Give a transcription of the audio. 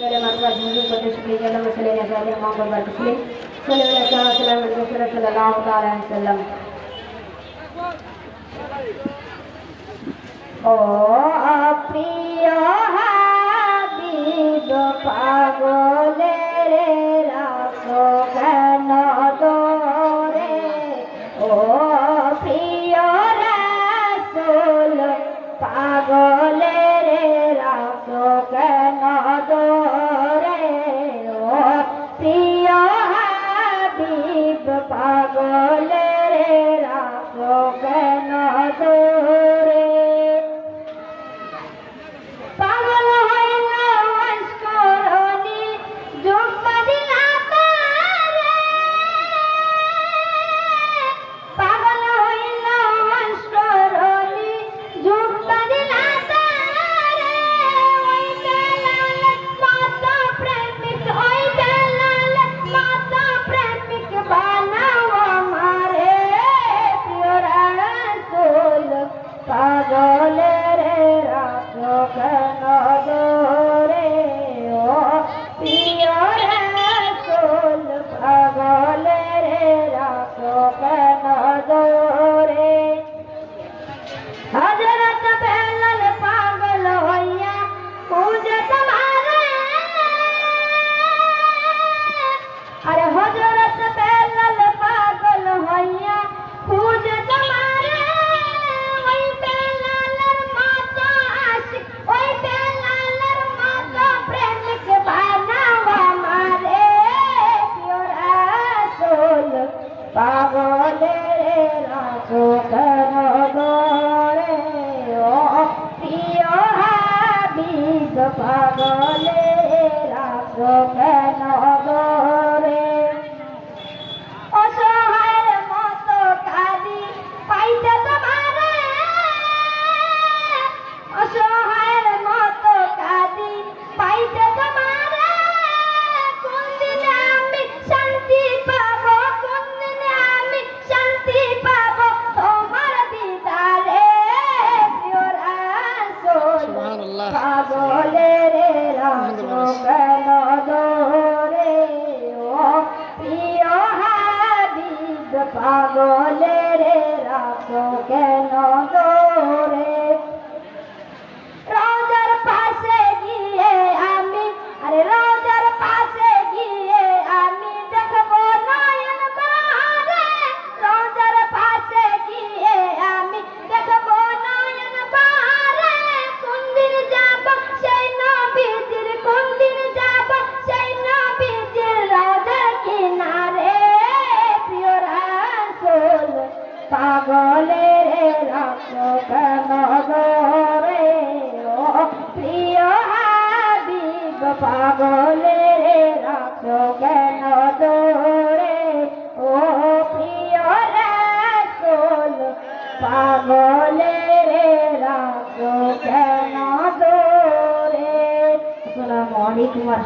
سليمان وجنوده وتشكيك اللهم صل على سيدنا محمد وبارك وسلم صلى الله عليه وسلم صلى الله عليه وسلم ও প্রিয় হাবিব পাগলের রাখো কেন তোরে ও প্রিয় রাসুল পাগল পাগলেরা পাগলের রাখো কেন দোরে ও পাগলের রাখ রে প্রিয় হাবিব, পাগলের রাখ কেন দোরে ও প্রিয় রাসুল, পাগলের রাখ কেন দোরে আসসালামু আলাইকুম ওয়া